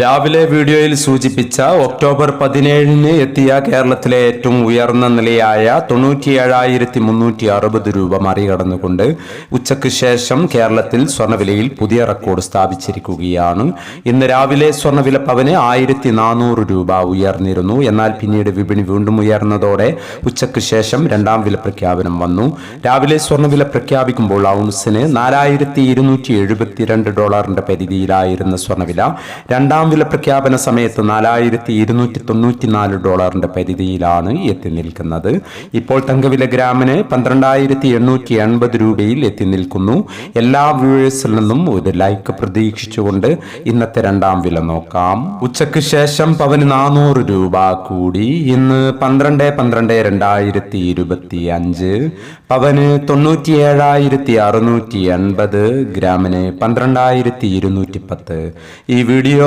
രാവിലെ വീഡിയോയിൽ സൂചിപ്പിച്ച ഒക്ടോബർ പതിനേഴിന് എത്തിയ കേരളത്തിലെ ഏറ്റവും ഉയർന്ന നിലയായ തൊണ്ണൂറ്റിയേഴായിരത്തി മുന്നൂറ്റി അറുപത് രൂപ മറികടന്നുകൊണ്ട് ഉച്ചയ്ക്ക് ശേഷം കേരളത്തിൽ സ്വർണവിലയിൽ പുതിയ റെക്കോർഡ് സ്ഥാപിച്ചിരിക്കുകയാണ്. ഇന്ന് രാവിലെ സ്വർണവില പവന് ആയിരത്തി നാനൂറ് രൂപ ഉയർന്നിരുന്നു. എന്നാൽ പിന്നീട് വിപണി വീണ്ടും ഉയർന്നതോടെ ഉച്ചയ്ക്ക് ശേഷം രണ്ടാം വില പ്രഖ്യാപനം വന്നു. രാവിലെ സ്വർണവില പ്രഖ്യാപിക്കുമ്പോൾ ഔൺസിന് നാലായിരത്തി ഇരുന്നൂറ്റി എഴുപത്തിരണ്ട് ഡോളറിന്റെ പരിധിയിലായിരുന്ന സ്വർണവില രണ്ടാം വില പ്രഖ്യാപന സമയത്ത് നാലായിരത്തി ഇരുന്നൂറ്റി തൊണ്ണൂറ്റിനാല് ഡോളറിന്റെ പരിധിയിലാണ് എത്തി നിൽക്കുന്നത്. ഇപ്പോൾ തങ്കവില ഗ്രാമിന് പന്ത്രണ്ടായിരത്തി എണ്ണൂറ്റി എൺപത് രൂപയിൽ എത്തി നിൽക്കുന്നു. എല്ലാ വ്യൂവേഴ്സിൽ നിന്നും ഒരു ലൈക്ക് പ്രതീക്ഷിച്ചുകൊണ്ട് ഇന്നത്തെ രണ്ടാം വില നോക്കാം. ഉച്ചയ്ക്ക് ശേഷം പവന് നാനൂറ് രൂപ കൂടി. ഇന്ന് പന്ത്രണ്ട് പന്ത്രണ്ട് രണ്ടായിരത്തി ഇരുപത്തി അഞ്ച് പവന് തൊണ്ണൂറ്റി ഏഴായിരത്തി അറുന്നൂറ്റി എൺപത് ഗ്രാമിന് പന്ത്രണ്ടായിരത്തി ഇരുന്നൂറ്റി പത്ത് ഈ വീഡിയോ